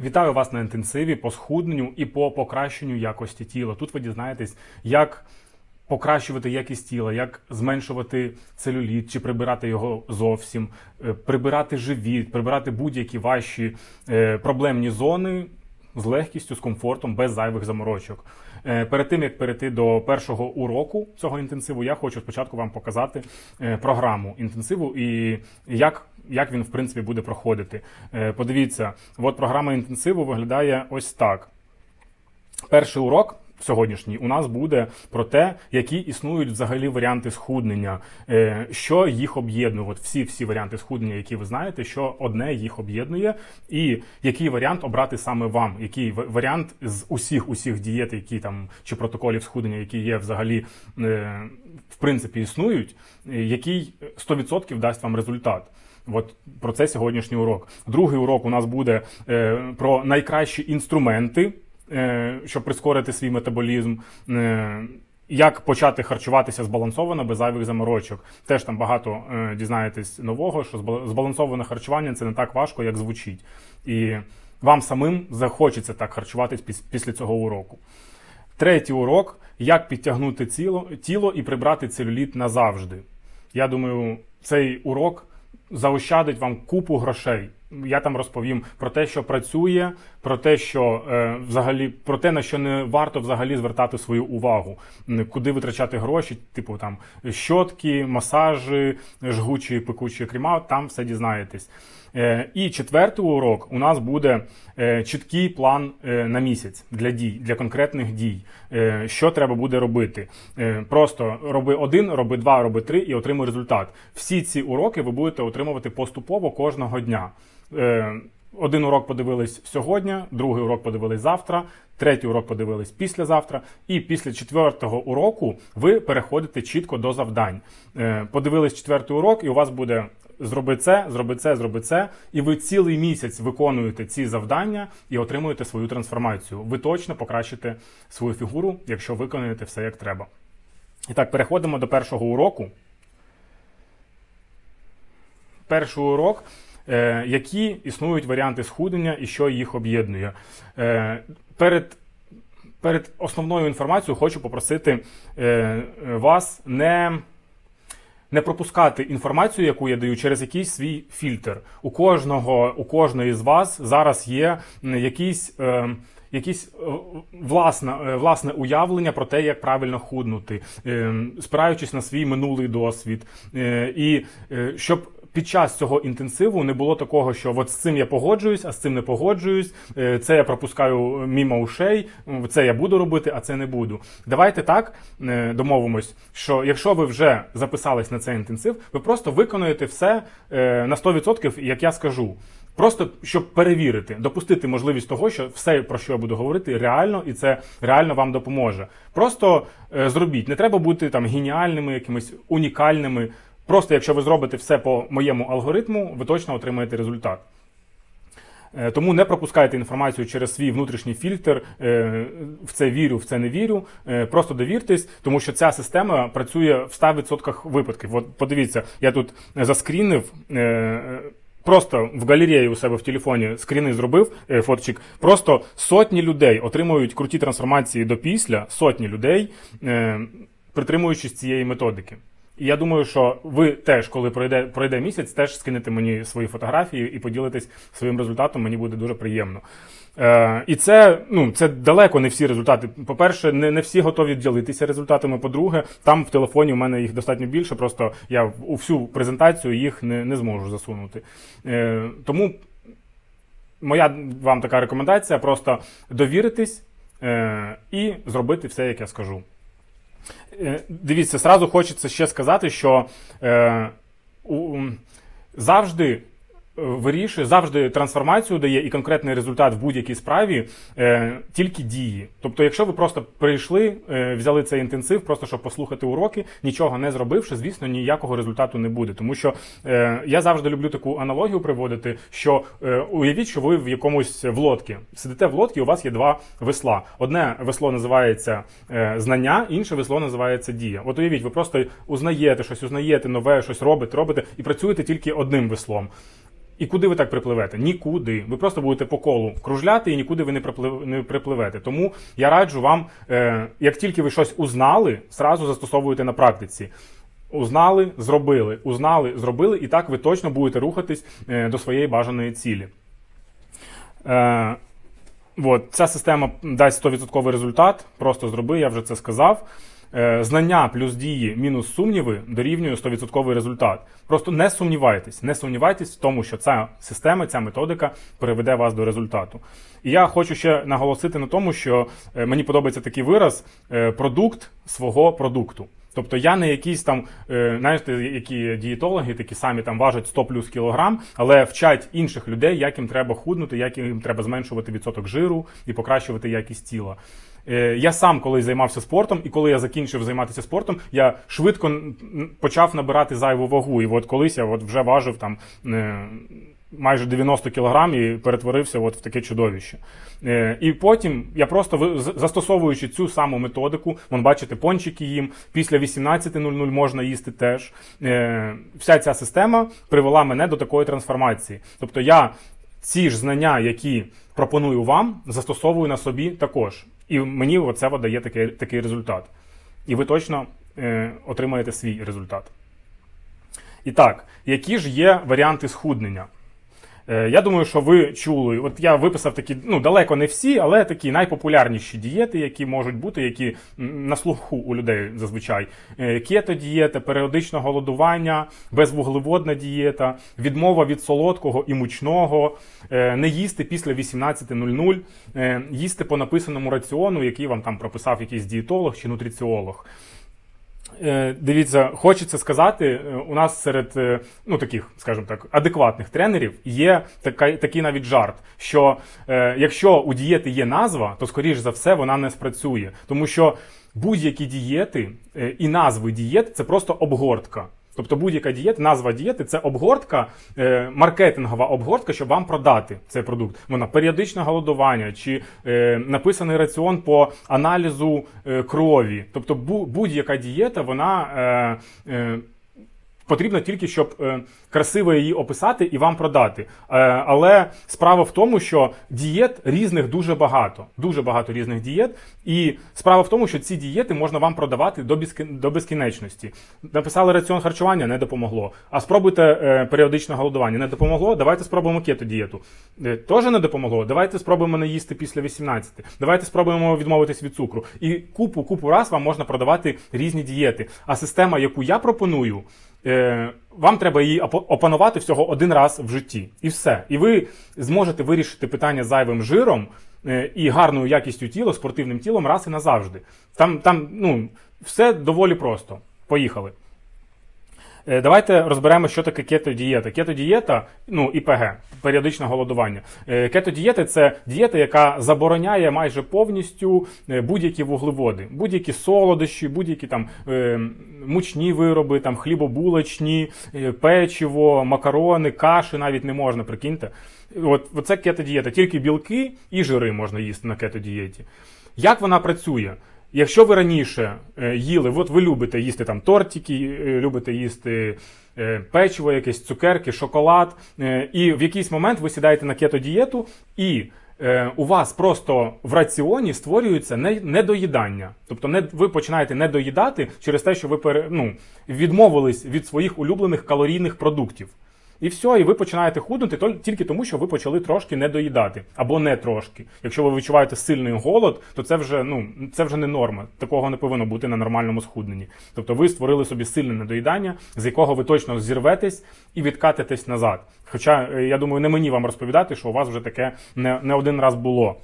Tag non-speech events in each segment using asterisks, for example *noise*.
Вітаю вас на інтенсиві по схудненню і по покращенню якості тіла. Тут ви дізнаєтесь, як покращувати якість тіла, як зменшувати целюліт чи прибирати його зовсім, е, прибирати живіт, прибирати будь-які ваші е, проблемні зони з легкістю, з комфортом, без зайвих заморочок. Е, Перед тим як перейти до першого уроку цього інтенсиву, я хочу спочатку вам показати е, програму інтенсиву і як, як він в принципі буде проходити. Е, Подивіться, от програма інтенсиву виглядає ось так. Перший урок. Сьогоднішній у нас буде про те, які існують взагалі варіанти схуднення, е, що їх об'єднує. От всі всі варіанти схуднення, які ви знаєте, що одне їх об'єднує, і який варіант обрати саме вам, який варіант з усіх усіх дієт, які там чи протоколів схуднення, які є взагалі е, в принципі існують, е, який 100% дасть вам результат. От про це сьогоднішній урок. Другий урок у нас буде е, про найкращі інструменти, щоб прискорити свій метаболізм. Е, як почати харчуватися збалансовано без зайвих заморочок. Теж там багато е, дізнаєтесь нового, що збала- збалансоване харчування це не так важко, як звучить. І вам самим захочеться так харчуватись піс- після цього уроку. Третій урок як підтягнути тіло, тіло і прибрати целюліт назавжди. Я думаю, цей урок заощадить вам купу грошей. Я там розповім про те, що працює, про те, що е, взагалі про те, на що не варто взагалі звертати свою увагу, куди витрачати гроші, типу там щотки, масажі, жгучі, пекучі крема, там все дізнаєтесь. Е, І четвертий урок у нас буде е, чіткий план е, на місяць для дій, для конкретних дій. Е, Що треба буде робити? Е, Просто роби один, роби два, роби три і отримуй результат. Всі ці уроки ви будете отримувати поступово кожного дня. Е, Один урок подивились сьогодні, другий урок подивились завтра, третій урок подивились післязавтра. І після четвертого уроку ви переходите чітко до завдань. Е, Подивились четвертий урок, і у вас буде зроби це, зроби це, зроби це. І ви цілий місяць виконуєте ці завдання і отримуєте свою трансформацію. Ви точно покращите свою фігуру, якщо виконаєте все як треба. І так, переходимо до першого уроку. Перший урок, які існують варіанти схуднення і що їх об'єднує. Е, перед, перед основною інформацією хочу попросити е, вас не. Не пропускати інформацію, яку я даю, через якийсь свій фільтр. У кожного, у кожної з вас зараз є якийсь, е, якийсь е, власне, е, власне уявлення про те, як правильно худнути, е, спираючись на свій минулий досвід. Е, і е, щоб під час цього інтенсиву не було такого, що от з цим я погоджуюсь, а з цим не погоджуюсь. е, Це я пропускаю мімо ушей, це я буду робити, а це не буду. Давайте так е, домовимось, що якщо ви вже записались на цей інтенсив, ви просто виконуєте все е, на 100%, як я скажу. Просто щоб перевірити, допустити можливість того, що все, про що я буду говорити, реально і це реально вам допоможе. Просто е, зробіть. Не треба бути там геніальними, якимись унікальними. Просто якщо ви зробите все по моєму алгоритму, ви точно отримаєте результат. Е, Тому не пропускайте інформацію через свій внутрішній фільтр. е, В це вірю, в це не вірю. Е, Просто довіртесь, тому що ця система працює в 100% випадків. От подивіться, я тут заскрінив. Просто в галереї у себе в телефоні скріни зробив фоточок. Просто сотні людей отримують круті трансформації до після, сотні людей, притримуючись цієї методики. І я думаю, що ви теж, коли пройде, пройде місяць, теж скинете мені свої фотографії і поділитесь своїм результатом. Мені буде дуже приємно. Е, і це, ну, це далеко не всі результати. По-перше, не, не всі готові ділитися результатами. По-друге, там в телефоні у мене їх достатньо більше, просто я у всю презентацію їх не, не зможу засунути. Е, тому моя вам така рекомендація: просто довіритись е, і зробити все, як я скажу. Е, Дивіться, сразу хочеться ще сказати, що е, у, завжди вирішує, завжди трансформацію дає і конкретний результат в будь-якій справі е, тільки дії. Тобто, якщо ви просто прийшли, е, взяли цей інтенсив, просто щоб послухати уроки, нічого не зробивши, звісно, ніякого результату не буде. Тому що е, я завжди люблю таку аналогію приводити, що е, уявіть, що ви в якомусь в лодці. Сидите в лодці, у вас є два весла. Одне весло називається е, знання, інше весло називається дія. От уявіть, ви просто узнаєте щось, узнаєте нове, щось робите, робите і працюєте тільки одним веслом. І куди ви так припливете? Нікуди. Ви просто будете по колу кружляти і нікуди ви не приплив- не припливете. Тому я раджу вам, е, як тільки ви щось узнали, зразу застосовуйте на практиці. Узнали, зробили, узнали, зробили, і так ви точно будете рухатись е, до своєї бажаної цілі. Е, От, ця система дасть 100% результат. Просто зроби, я вже це сказав. Е, Знання плюс дії мінус сумніви дорівнює 100% результат. Просто не сумнівайтесь, не сумнівайтесь в тому, що ця система, ця методика приведе вас до результату. І я хочу ще наголосити на тому, що е, мені подобається такий вираз е, продукт свого продукту. Тобто я не якийсь там, знаєте, які дієтологи такі самі там важать 100 плюс кілограм, але вчать інших людей, як їм треба худнути, як їм треба зменшувати відсоток жиру і покращувати якість тіла. Е, Я сам колись займався спортом, і коли я закінчив займатися спортом, я швидко почав набирати зайву вагу. І от колись я от вже важив там е, майже 90 кілограм і перетворився от в таке чудовище. Е, І потім я просто застосовуючи цю саму методику, вон бачите, пончики їм після 18.00 можна їсти теж. Вся ця система привела мене до такої трансформації. Тобто я ці ж знання, які пропоную вам, застосовую на собі також. І мені оце дає такий, такий результат. І ви точно е, отримаєте свій результат. І так, які ж є варіанти схуднення? Е, Я думаю, що ви чули. От я виписав такі, ну далеко не всі, але такі найпопулярніші дієти, які можуть бути, які на слуху у людей зазвичай. Е, Кето-дієта, періодичне голодування, безвуглеводна дієта, відмова від солодкого і мучного, е, не їсти після 18.00, е, їсти по написаному раціону, який вам там прописав якийсь дієтолог чи нутриціолог. Е, Дивіться, хочеться сказати, е, у нас серед е, ну таких, скажімо так, адекватних тренерів є така, такий навіть жарт, що якщо у дієти є назва, то скоріш за все вона не спрацює, тому що будь-які дієти і назви дієт це просто обгортка. Тобто будь-яка дієта, назва дієти це обгортка, е, маркетингова обгортка, щоб вам продати цей продукт. Вона періодичне голодування чи е, написаний раціон по аналізу е, крові. Тобто будь-яка дієта, вона е, е, потрібна тільки, щоб е, красиво її описати і вам продати. Е, але справа в тому, що дієт різних дуже багато. Дуже багато різних дієт. І справа в тому, що ці дієти можна вам продавати до, безкінечності. Написали раціон харчування, не допомогло. А спробуйте е, періодичне голодування, не допомогло. Давайте спробуємо кето-дієту. Е, Теж не допомогло. Давайте спробуємо не їсти після 18. Давайте спробуємо відмовитись від цукру. І купу купу раз вам можна продавати різні дієти. А система, яку я пропоную. Вам треба її опанувати всього один раз в житті, і все. І ви зможете вирішити питання зайвим жиром е, і гарною якістю тіла, спортивним тілом раз і назавжди. Там, там ну, все доволі просто. Поїхали. Е, Давайте розберемо, що таке кето-дієта. Кето-дієта, ну ІПГ, періодичне голодування. Е, Кето-дієта це дієта, яка забороняє майже повністю е, будь-які вуглеводи, будь-які солодощі, будь-які там мучні вироби, там хлібобулочні, печиво, макарони, каші навіть не можна, прикиньте. От, оце кето-дієта. Тільки білки і жири можна їсти на кето-дієті. Як вона працює? Якщо ви раніше е, їли, от ви любите їсти там тортики, е, любите їсти е, печиво, якесь цукерки, шоколад, і в якийсь момент ви сідаєте на кето-дієту, і у вас просто в раціоні створюється не- недоїдання. Тобто не, ви починаєте недоїдати через те, що ви ну, відмовились від своїх улюблених калорійних продуктів. І все, і ви починаєте худнути тільки тому, що ви почали трошки не доїдати, або не трошки. Якщо ви відчуваєте сильний голод, то це вже ну це вже не норма. Такого не повинно бути на нормальному схудненні. Тобто ви створили собі сильне недоїдання, з якого ви точно зірветесь і відкатитесь назад. Хоча е, я думаю, не мені вам розповідати, що у вас вже таке не, не один раз було.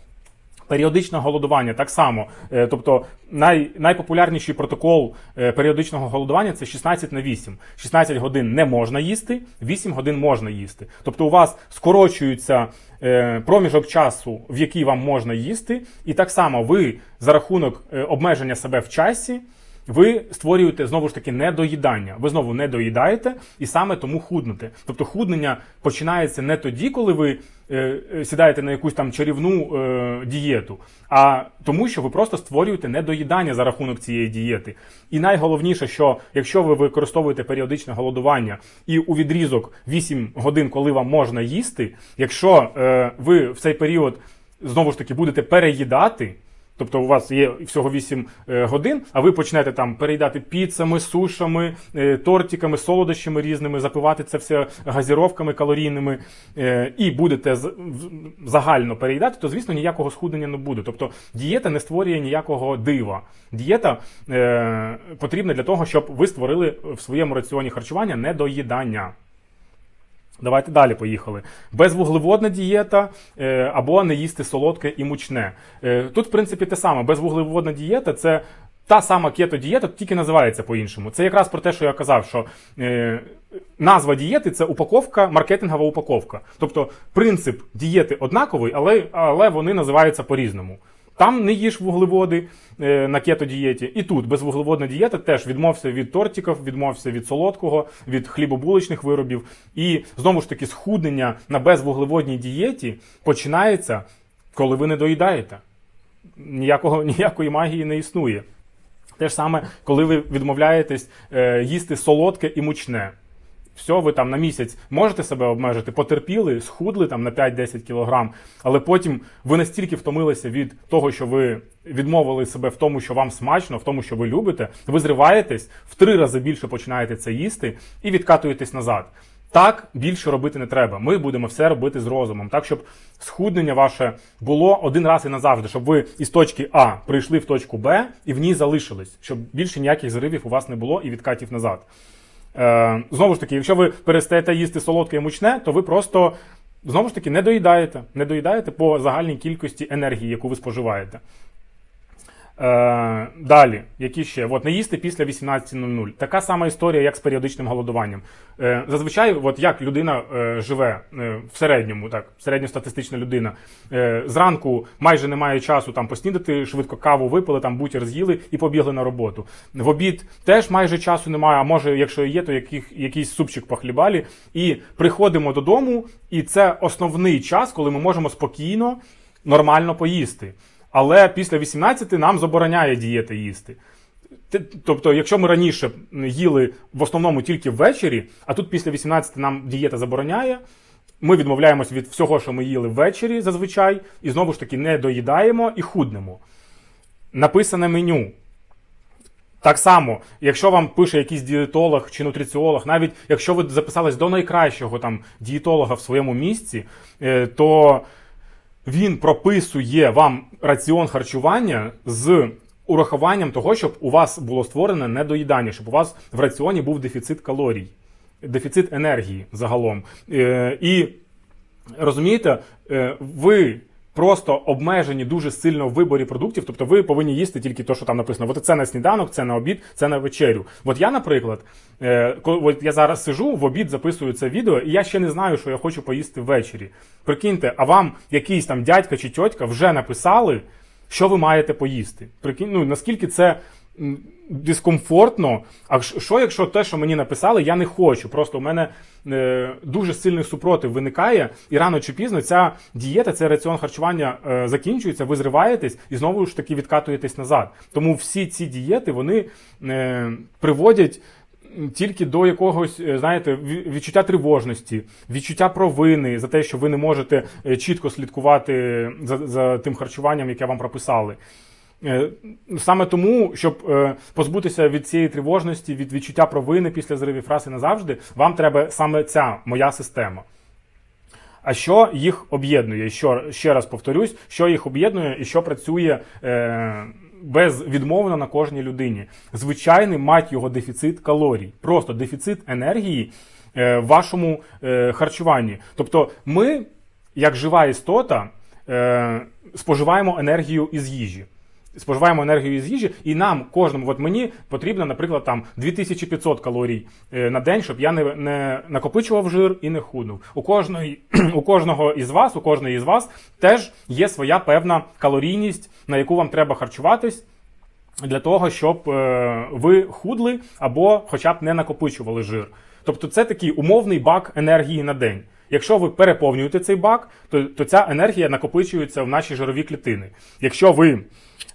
Періодичне голодування так само. Е, Тобто най, найпопулярніший протокол е, періодичного голодування це 16 на 8. 16 годин не можна їсти, 8 годин можна їсти. Тобто у вас скорочується е, проміжок часу, в який вам можна їсти, і так само ви за рахунок обмеження себе в часі. Ви створюєте знову ж таки недоїдання. Ви знову не доїдаєте і саме тому худнете. Тобто худнення починається не тоді, коли ви е, е, сідаєте на якусь там чарівну е, дієту, а тому, що ви просто створюєте недоїдання за рахунок цієї дієти. І найголовніше, що якщо ви використовуєте періодичне голодування і у відрізок 8 годин, коли вам можна їсти, якщо е, ви в цей період знову ж таки будете переїдати. Тобто у вас є всього 8 е, годин, а ви почнете там переїдати піцами, сушами, е, тортиками, солодощами різними, запивати це все газіровками калорійними е, і будете загально переїдати, то звісно ніякого схуднення не буде. Тобто дієта не створює ніякого дива. Дієта потрібна для того, щоб ви створили в своєму раціоні харчування недоїдання. Давайте далі поїхали. Безвуглеводна дієта е, або не їсти солодке і мучне. Е, тут, в принципі, те саме. Безвуглеводна дієта це та сама кето-дієта, тільки називається по-іншому. Це якраз про те, що я казав, що е, назва дієти це упаковка, маркетингова упаковка. Тобто принцип дієти однаковий, але, але вони називаються по-різному. Там не їж вуглеводи е, на кето-дієті. І тут безвуглеводна дієта теж відмовся від тортиків, відмовся від солодкого, від хлібобуличних виробів. І знову ж таки, схуднення на безвуглеводній дієті починається, коли ви не доїдаєте. Ніякого, *laughs* ніякої магії не існує. Те ж саме, коли ви відмовляєтесь е, їсти солодке і мучне. Все, ви там на місяць можете себе обмежити, потерпіли, схудли там на 5-10 кілограм, але потім ви настільки втомилися від того, що ви відмовили себе в тому, що вам смачно, в тому, що ви любите, ви зриваєтесь, в три рази більше починаєте це їсти і відкатуєтесь назад. Так більше робити не треба. Ми будемо все робити з розумом, так щоб схуднення ваше було один раз і назавжди, щоб ви із точки А прийшли в точку Б і в ній залишились, щоб більше ніяких зривів у вас не було і відкатів назад. Е, знову ж таки, якщо ви перестаєте їсти солодке і мучне, то ви просто знову ж таки не доїдаєте. Не доїдаєте по загальній кількості енергії, яку ви споживаєте. Е, далі, які ще? От, не їсти після 18.00. Така сама історія, як з періодичним голодуванням. Е, зазвичай, от як людина е, живе е, в середньому, так, середньостатистична людина, е, зранку майже немає часу там поснідати, швидко каву випили, там бутір з'їли і побігли на роботу. В обід теж майже часу немає, а може, якщо є, то яких, якийсь супчик похлібалі. І приходимо додому, і це основний час, коли ми можемо спокійно, нормально поїсти. Але після 18 нам забороняє дієта їсти. Тобто, якщо ми раніше їли в основному тільки ввечері, а тут після 18 нам дієта забороняє, ми відмовляємось від всього, що ми їли ввечері зазвичай, і знову ж таки не доїдаємо і худнемо. Написане меню. Так само, якщо вам пише якийсь дієтолог чи нутриціолог, навіть якщо ви записались до найкращого там дієтолога в своєму місці, е, то він прописує вам раціон харчування з урахуванням того, щоб у вас було створене недоїдання, щоб у вас в раціоні був дефіцит калорій, дефіцит енергії загалом. Е, І розумієте, е, ви. Просто обмежені дуже сильно в виборі продуктів, тобто ви повинні їсти тільки те, що там написано. От це на сніданок, це на обід, це на вечерю. От я, наприклад, е, от я зараз сижу, в обід записую це відео, і я ще не знаю, що я хочу поїсти ввечері. Прикиньте, а вам якийсь там дядька чи тьотька вже написали, що ви маєте поїсти. Прикинь, ну наскільки це дискомфортно. А що, якщо те, що мені написали, я не хочу. Просто у мене е, дуже сильний супротив виникає, і рано чи пізно ця дієта, цей раціон харчування е, закінчується, ви зриваєтесь і знову ж таки відкатуєтесь назад. Тому всі ці дієти вони е, приводять. Тільки до якогось, е, знаєте, відчуття тривожності, відчуття провини за те, що ви не можете е, чітко слідкувати за, за тим харчуванням, яке вам прописали. Е, Саме тому, щоб е, позбутися від цієї тривожності, від відчуття провини після зривів раз і назавжди, вам треба саме ця моя система. А що їх об'єднує? Що ще раз повторюсь, що їх об'єднує і що працює е, безвідмовно на кожній людині. Звичайний мать його дефіцит калорій, просто дефіцит енергії е, в вашому е, харчуванні. Тобто, ми, як жива істота, е, споживаємо енергію із їжі. Споживаємо енергію із їжі, і нам кожному, от мені потрібно, наприклад, там 2500 калорій е, на день, щоб я не, не накопичував жир і не худнув. У кожної, *clears throat* у кожного із вас, у кожної із вас теж є своя певна калорійність, на яку вам треба харчуватись. для того, щоб е, ви худли або хоча б не накопичували жир. Тобто це такий умовний бак енергії на день. Якщо ви переповнюєте цей бак, то, то ця енергія накопичується в наші жирові клітини. Якщо ви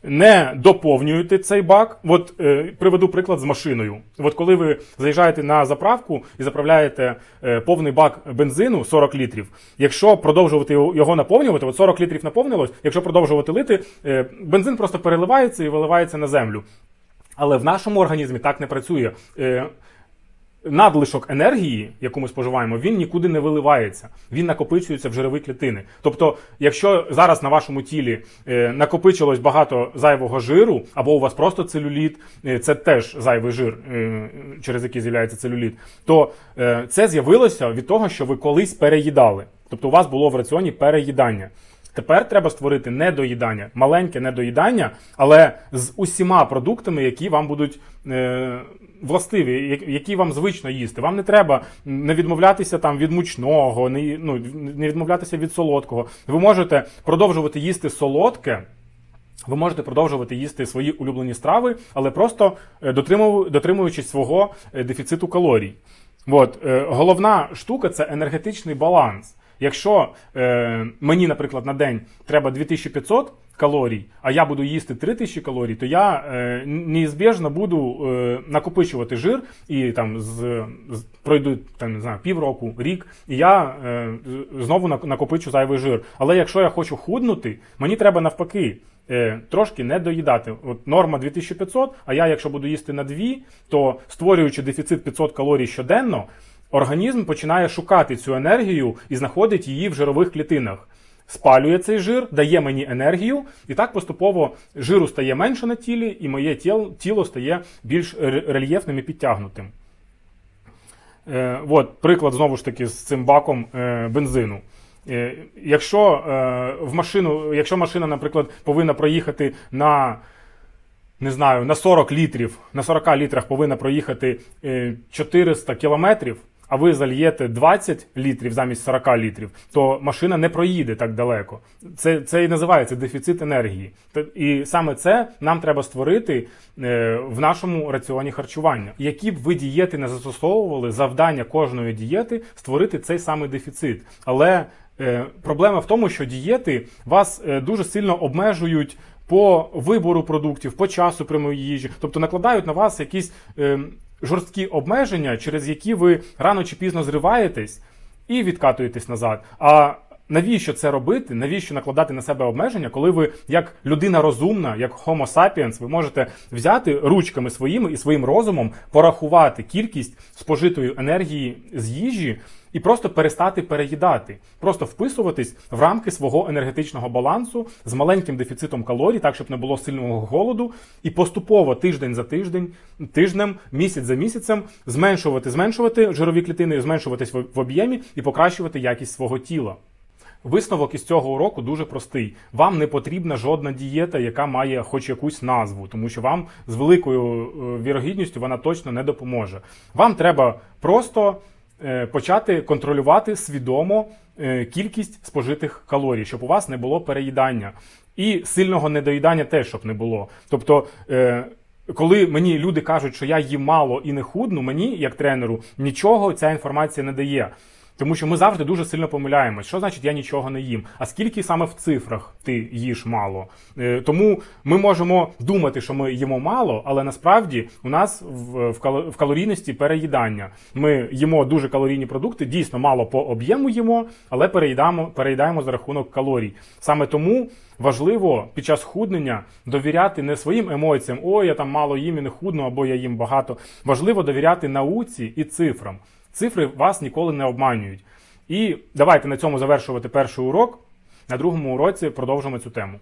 не доповнюєте цей бак, от е, приведу приклад з машиною. От коли ви заїжджаєте на заправку і заправляєте е, повний бак бензину 40 літрів, якщо продовжувати його наповнювати, от 40 літрів наповнилось, якщо продовжувати лити, е, бензин просто переливається і виливається на землю. Але в нашому організмі так не працює. Е, надлишок енергії, яку ми споживаємо, він нікуди не виливається. Він накопичується в жирові клітини. Тобто, якщо зараз на вашому тілі е, накопичилось багато зайвого жиру, або у вас просто целюліт, е, це теж зайвий жир, е, через який з'являється целюліт, то це з'явилося від того, що ви колись переїдали. Тобто у вас було в раціоні переїдання. Тепер треба створити недоїдання, маленьке недоїдання, але з усіма продуктами, які вам будуть е, властиві, які вам звично їсти. Вам не треба не відмовлятися там від мучного, не, ну, не відмовлятися від солодкого. Ви можете продовжувати їсти солодке. Ви можете продовжувати їсти свої улюблені страви, але просто е, дотримуючись свого е, дефіциту калорій. От, е, головна штука це енергетичний баланс. Якщо е, мені, наприклад, на день треба 2500 калорій, а я буду їсти 3000 калорій, то я е, неізбіжно буду е, накопичувати жир і там з, з пройду там не знаю півроку, рік, і я е, знову нак- накопичу зайвий жир. Але якщо я хочу худнути, мені треба навпаки. е, Трошки не доїдати. От норма 2500, а я, якщо буду їсти на 2, то створюючи дефіцит 500 калорій щоденно, організм починає шукати цю енергію і знаходить її в жирових клітинах. Спалює цей жир, дає мені енергію, і так поступово жиру стає менше на тілі, і моє тіло, стає більш рельєфним і підтягнутим. Е, от, приклад знову ж таки з цим баком е, бензину. Е, якщо, е, в машину, якщо машина, наприклад, повинна проїхати на не знаю, на 40 літрів, на 40 літрах повинна проїхати е, 400 кілометрів, а ви зальєте 20 літрів замість 40 літрів, то машина не проїде так далеко. Це, це і називається дефіцит енергії. І саме це нам треба створити е, в нашому раціоні харчування. Які б ви дієти не застосовували, завдання кожної дієти створити цей самий дефіцит. Але е, проблема в тому, що дієти вас е, дуже сильно обмежують по вибору продуктів, по часу прямої їжі, тобто накладають на вас якісь е, жорсткі обмеження, через які ви рано чи пізно зриваєтесь і відкатуєтесь назад. А навіщо це робити? Навіщо накладати на себе обмеження, коли ви, як людина розумна, як Homo sapiens, ви можете взяти ручками своїми і своїм розумом порахувати кількість спожитої енергії з їжі і просто перестати переїдати, просто вписуватись в рамки свого енергетичного балансу з маленьким дефіцитом калорій, так щоб не було сильного голоду, і поступово тиждень за тиждень, тижнем, місяць за місяцем зменшувати, зменшувати жирові клітини, зменшуватись в об'ємі і покращувати якість свого тіла. Висновок із цього уроку дуже простий. Вам не потрібна жодна дієта, яка має хоч якусь назву, тому що вам з великою е, вірогідністю вона точно не допоможе. Вам треба просто почати контролювати свідомо е, кількість спожитих калорій, щоб у вас не було переїдання. І сильного недоїдання теж щоб не було. Тобто. е, коли мені люди кажуть, що я їм мало і не худну, мені, як тренеру, нічого ця інформація не дає. Тому що ми завжди дуже сильно помиляємось. Що значить я нічого не їм? А скільки саме в цифрах ти їш мало? Е, Тому ми можемо думати, що ми їмо мало, але насправді у нас в, в, кало- в калорійності переїдання. Ми їмо дуже калорійні продукти, дійсно мало по об'єму їмо, але переїдаємо, переїдаємо за рахунок калорій. Саме тому важливо під час худнення довіряти не своїм емоціям, о, я там мало їм і не худну, або я їм багато. Важливо довіряти науці і цифрам. Цифри вас ніколи не обманюють. І давайте на цьому завершувати перший урок. На другому уроці продовжимо цю тему.